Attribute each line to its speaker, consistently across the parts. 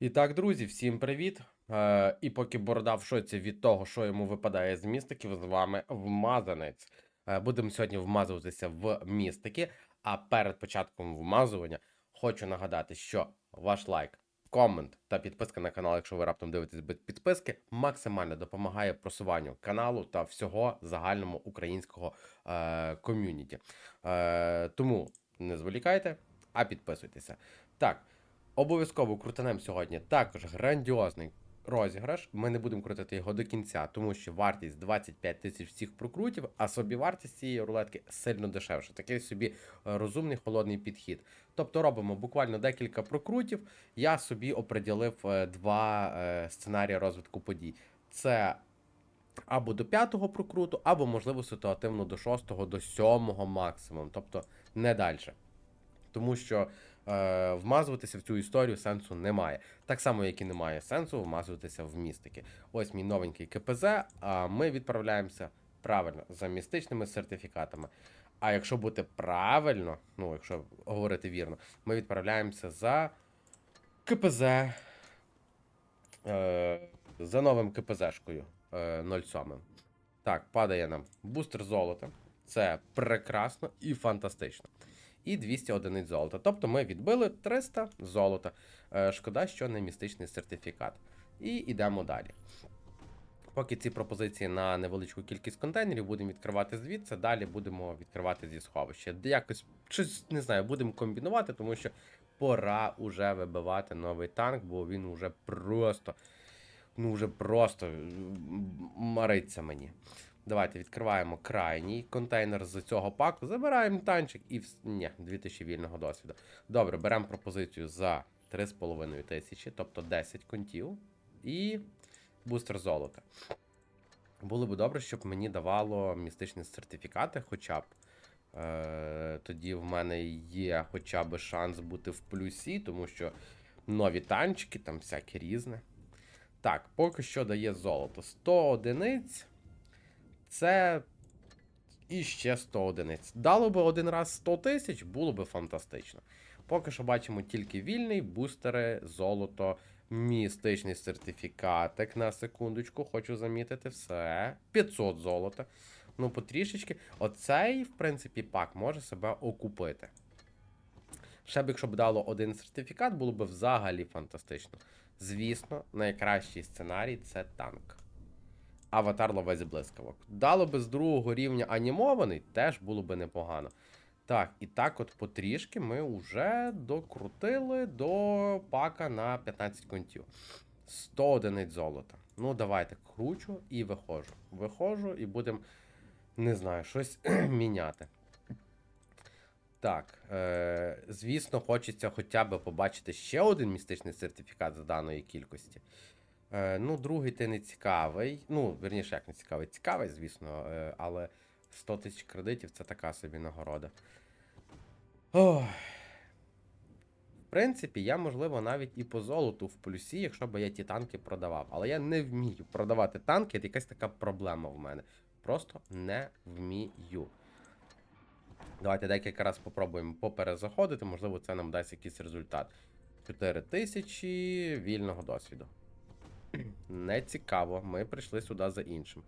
Speaker 1: І так, друзі, всім привіт. Е, і поки борода в шоці від того, що йому випадає з містиків, з вами вмазанець. Е, будемо сьогодні вмазуватися в містики. А перед початком вмазування хочу нагадати, що ваш лайк, комент та підписка на канал, якщо ви раптом дивитесь без підписки, максимально допомагає просуванню каналу та всього загальному українського е, ком'юніті. Е, тому не зволікайте, а підписуйтеся. Так. Обов'язково крутанем сьогодні також грандіозний розіграш. Ми не будемо крутити його до кінця, тому що вартість 25 тисяч всіх прокрутів, а собівартість цієї рулетки сильно дешевша. Такий собі е, розумний холодний підхід. Тобто робимо буквально декілька прокрутів. Я собі оприділив е, два е, сценарії розвитку подій. Це або до п'ятого прокруту, або, можливо, ситуативно до шостого, до сьомого максимум, тобто не далі. Тому що е, вмазуватися в цю історію сенсу немає. Так само, як і немає сенсу вмазуватися в містики. Ось мій новенький КПЗ, а ми відправляємося правильно за містичними сертифікатами. А якщо бути правильно, ну якщо говорити вірно, ми відправляємося за КПЗ. Е, за новим КПЗшкою е, 07. Так, падає нам бустер золота. Це прекрасно і фантастично. І 200 одиниць золота. Тобто ми відбили 300 золота. Е, шкода, що не містичний сертифікат. І йдемо далі. Поки ці пропозиції на невеличку кількість контейнерів будемо відкривати звідси, далі будемо відкривати зі сховища. Якось щось не знаю, будемо комбінувати, тому що пора уже вибивати новий танк, бо він уже просто, ну вже просто мариться мені. Давайте відкриваємо крайній контейнер з цього паку, забираємо танчик і ні, 2000 вільного досвіду. Добре, беремо пропозицію за 3,5 тисячі, тобто 10 контів і бустер золота. Було б добре, щоб мені давало містичні сертифікати, хоча б. Е, тоді в мене є хоча б шанс бути в плюсі, тому що нові танчики, там всяке різне. Так, поки що дає золото. 100 одиниць. Це і ще 100 одиниць. Дало би один раз 100 тисяч, було би фантастично. Поки що бачимо тільки вільний, бустери, золото, містичний сертифікатик. На секундочку, хочу замітити все. 500 золота. Ну, потрішечки. Оцей, в принципі, пак може себе окупити. Ще б, якщо б дало один сертифікат, було б взагалі фантастично. Звісно, найкращий сценарій це танк. Аватар ловець блискавок. Дало би з другого рівня анімований, теж було би непогано. Так, і так от потрішки ми вже докрутили до пака на 15 контів. 100 одиниць золота. Ну, давайте кручу і виходжу. Виходжу і будемо, не знаю, щось міняти. Так, е, звісно, хочеться хоча б побачити ще один містичний сертифікат з даної кількості. Е, ну, другий ти не цікавий. Ну, верніше, як не цікавий. Цікавий, звісно, е, але 100 тисяч кредитів це така собі нагорода. Ох. В принципі, я, можливо, навіть і по золоту в плюсі, якщо б я ті танки продавав. Але я не вмію продавати танки, це якась така проблема в мене. Просто не вмію. Давайте декілька разів спробуємо поперезаходити, можливо, це нам дасть якийсь результат. 4 тисячі вільного досвіду. Не цікаво, ми прийшли сюди за іншим.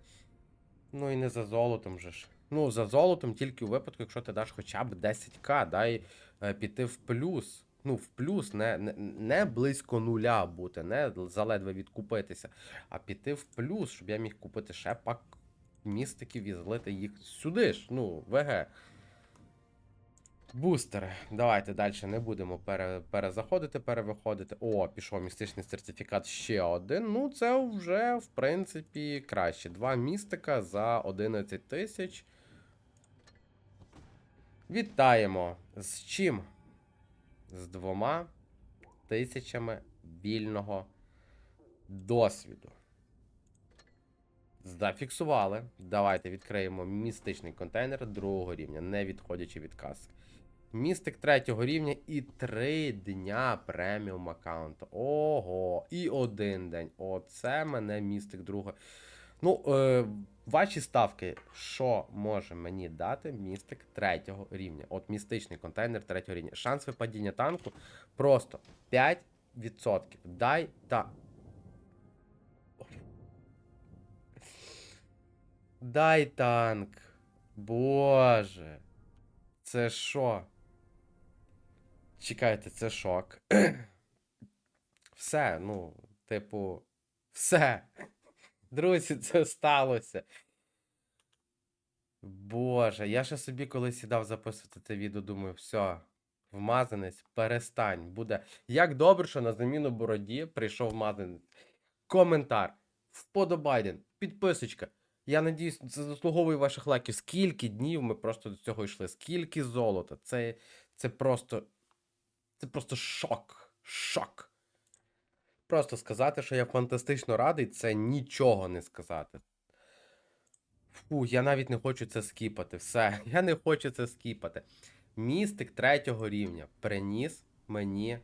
Speaker 1: Ну і не за золотом же ж. Ну, за золотом тільки у випадку, якщо ти даш хоча б 10к, дай е, піти в плюс. Ну, в плюс, не, не, не близько нуля бути, не заледве відкупитися, а піти в плюс, щоб я міг купити ще пак містиків і злити їх сюди ж, ну, ВГ. Бустери. Давайте далі не будемо пере, перезаходити, перевиходити. О, пішов містичний сертифікат ще один. Ну, це вже, в принципі, краще. Два містика за 11 тисяч. Вітаємо! З чим? З двома тисячами вільного досвіду. Зафіксували. Давайте відкриємо містичний контейнер другого рівня, не відходячи від каски. Містик третього рівня і три дня преміум аккаунту. Ого, і один день. Оце мене містик другого. Ну, е, ваші ставки, що може мені дати містик третього рівня? От містичний контейнер третього рівня. Шанс випадіння танку просто 5 відсотків. Дай та. Дай танк. Боже. Це що? Чекайте, це шок. Все, ну, типу, все. Друзі, це сталося. Боже, я ще собі коли сідав записувати це відео, думаю, все, вмазанець, перестань. Буде. Як добре, що на заміну бороді прийшов вмазанець. Коментар, вподобайден, підписочка. Я надіюсь, це заслуговує ваших лайків. Скільки днів ми просто до цього йшли? Скільки золота? Це, це просто. Це просто шок. Шок. Просто сказати, що я фантастично радий, це нічого не сказати. Фу, я навіть не хочу це скіпати. Все, я не хочу це скіпати. Містик третього рівня приніс мені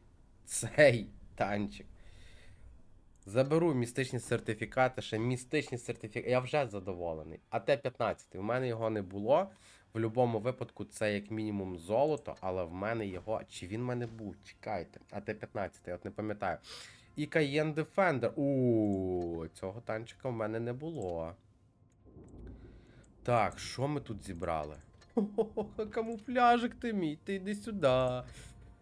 Speaker 1: цей танчик. Заберу містичні сертифікати, ще містичні сертифікати. Я вже задоволений. А Т-15, в мене його не було. В будь-якому випадку це як мінімум золото, але в мене його. Чи він в мене був? Чекайте. А Т-15, я от не пам'ятаю. І Cayenne Defender. У цього танчика в мене не було. Так, що ми тут зібрали? Хо-хо-хо, камуфляжик ти мій, ти йди сюди.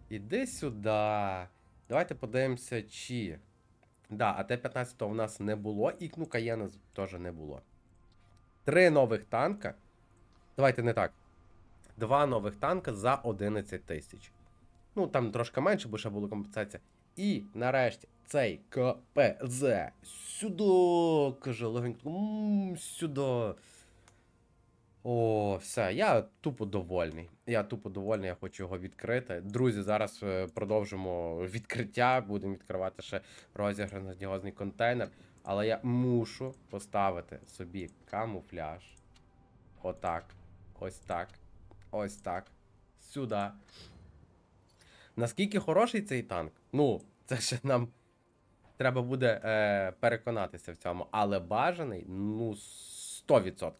Speaker 1: Іди сюди. Давайте подивимося, чи. Да, а Т-15 у нас не було, і ну, Каєна теж не було. Три нових танка. Давайте не так. Два нових танка за 11 тисяч. Ну, там трошки менше, бо ще була компенсація. І нарешті цей КПЗ. Сюди, каже легенько. Сюди. О, все, я тупо довольний. Я тупо довольний, я хочу його відкрити. Друзі, зараз е, продовжимо відкриття. Будемо відкривати ще розіграш на контейнер. Але я мушу поставити собі камуфляж. Отак. Ось так. Ось так. Сюди. Наскільки хороший цей танк? Ну, це ще нам треба буде е, переконатися в цьому. Але бажаний, ну, 100%.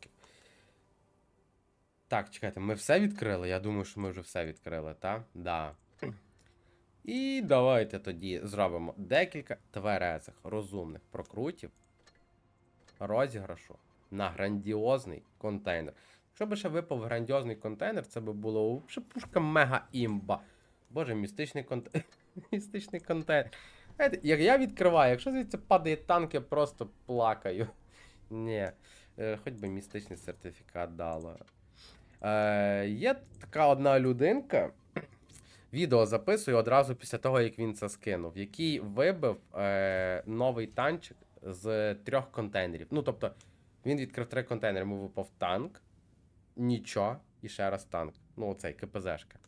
Speaker 1: Так, чекайте, ми все відкрили? Я думаю, що ми вже все відкрили, так? Да. І давайте тоді зробимо декілька тверезих, розумних прокрутів розіграшу на грандіозний контейнер. Якщо би ще випав грандіозний контейнер, це би було ще пушка мега імба. Боже, містичний контейнер. містичний контейнер. Як я відкриваю, якщо звідси падає танк, я просто плакаю. Ні, е, хоч би містичний сертифікат дало. Е, є така одна людинка. Відео записую одразу після того, як він це скинув, який вибив е, новий танчик з трьох контейнерів. Ну, тобто, він відкрив три контейнери, йому випав танк, нічого, і ще раз танк. Ну, оцей КПЗшка.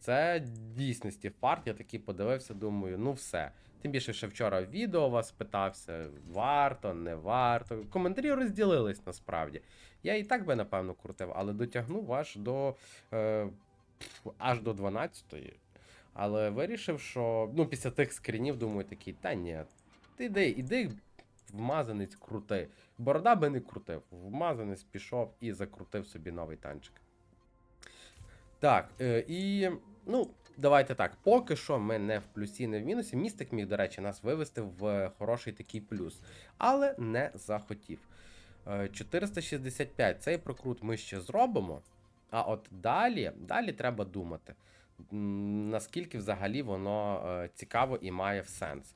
Speaker 1: Це дійсності фарт. Я такий подивився, думаю, ну все. Тим більше, що вчора відео вас питався, варто, не варто. Коментарі розділились насправді. Я і так би, напевно, крутив, але дотягнув аж до е, аж до 12-ї. Але вирішив, що ну, після тих скрінів, думаю, такий, та ні, ти йди, іди, вмазанець крути. Борода би не крутив. Вмазанець пішов і закрутив собі новий танчик. Так, е, і ну, давайте так. Поки що ми не в плюсі, не в мінусі. Містик міг, до речі, нас вивести в хороший такий плюс, але не захотів. Е, 465 цей прокрут ми ще зробимо. А от далі, далі треба думати, наскільки взагалі воно е, цікаво і має сенс.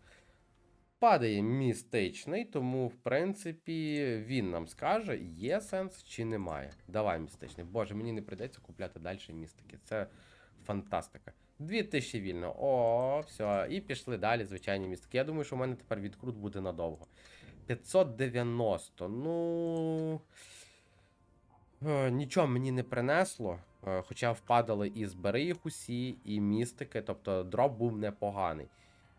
Speaker 1: Падає містичний, тому, в принципі, він нам скаже, є сенс чи немає. Давай містичний. Боже, мені не прийдеться купляти далі містики. Це фантастика. 2000 вільно. О, все. І пішли далі, звичайні містики. Я думаю, що в мене тепер відкрут буде надовго. 590. Ну. е, Нічого мені не принесло. е, Хоча впадали і збери їх усі, і містики, тобто дроп був непоганий.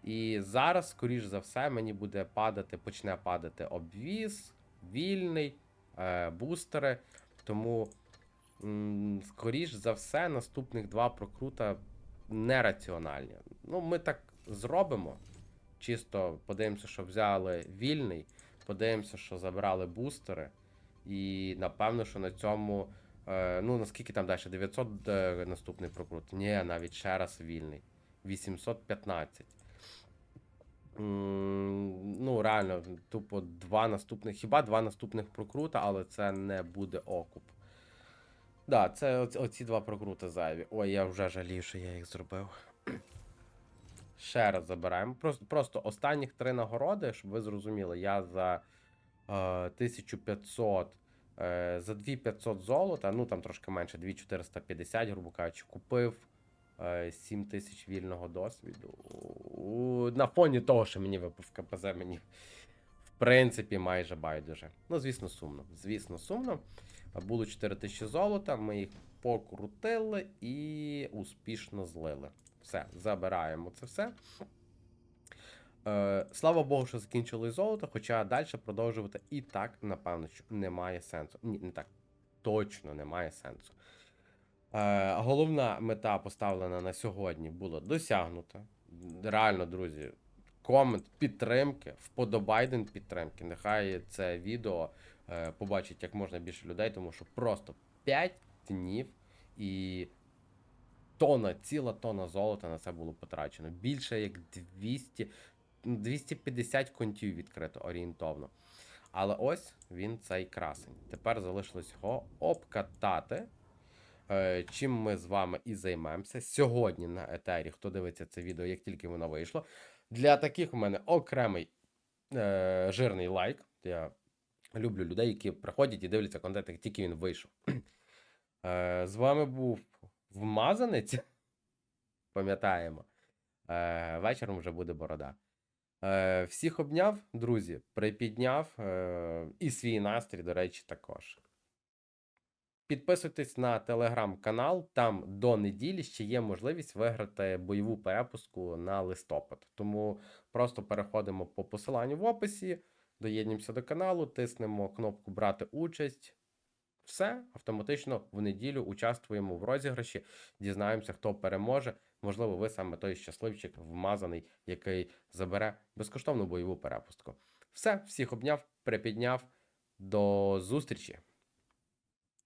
Speaker 1: І зараз, скоріш за все, мені буде падати, почне падати обвіз, вільний, е, бустери. Тому, скоріш за все, наступних два прокрута нераціональні. Ну, ми так зробимо. Чисто подивимося, що взяли вільний, подивимося, що забрали бустери. І напевно, що на цьому. Е, ну, наскільки там далі? 900 е, наступний прокрут? Ні, навіть ще раз вільний. 815. Ну, реально, тупо два наступних, хіба два наступних прокрута, але це не буде окуп. Да, це оці, оці два прокрути зайві. Ой, я вже жалію, що я їх зробив. Ще раз забираємо. Просто, просто останніх три нагороди, щоб ви зрозуміли, я за е, 1500, е, за 2500 золота, ну там трошки менше, 2450, грубо кажучи, купив е, 7000 вільного досвіду. У- На фоні того, що мені випав КПЗ, мені принципі майже байдуже. Ну, звісно, сумно. Звісно, сумно. Було 4000 золота, ми їх покрутили і успішно злили. Все, забираємо це все. Е, слава Богу, що закінчили золото, хоча далі продовжувати і так, напевно, що немає сенсу. Ні, не так. Точно немає сенсу. Е, головна мета, поставлена на сьогодні, була досягнута. Реально, друзі, комент підтримки, вподобайден підтримки. Нехай це відео е, побачить як можна більше людей, тому що просто 5 днів і тона, ціла тона золота на це було потрачено. Більше як 200, 250 контів відкрито орієнтовно. Але ось він цей красень. Тепер залишилось його обкатати. Е, Чим ми з вами і займемося сьогодні на етері. Хто дивиться це відео, як тільки воно вийшло. Для таких у мене окремий е, жирний лайк. Я люблю людей, які приходять і дивляться контент, як тільки він вийшов. Е, з вами був вмазанець. Пам'ятаємо. Е, вечором вже буде борода. Е, всіх обняв, друзі, припідняв е, і свій настрій, до речі, також. Підписуйтесь на телеграм-канал, там до неділі ще є можливість виграти бойову перепуску на листопад. Тому просто переходимо по посиланню в описі, доєднуємося до каналу, тиснемо кнопку Брати участь. Все, автоматично в неділю участвуємо в розіграші, дізнаємося, хто переможе. Можливо, ви саме той щасливчик вмазаний, який забере безкоштовну бойову перепустку. Все, всіх обняв, припідняв. До зустрічі!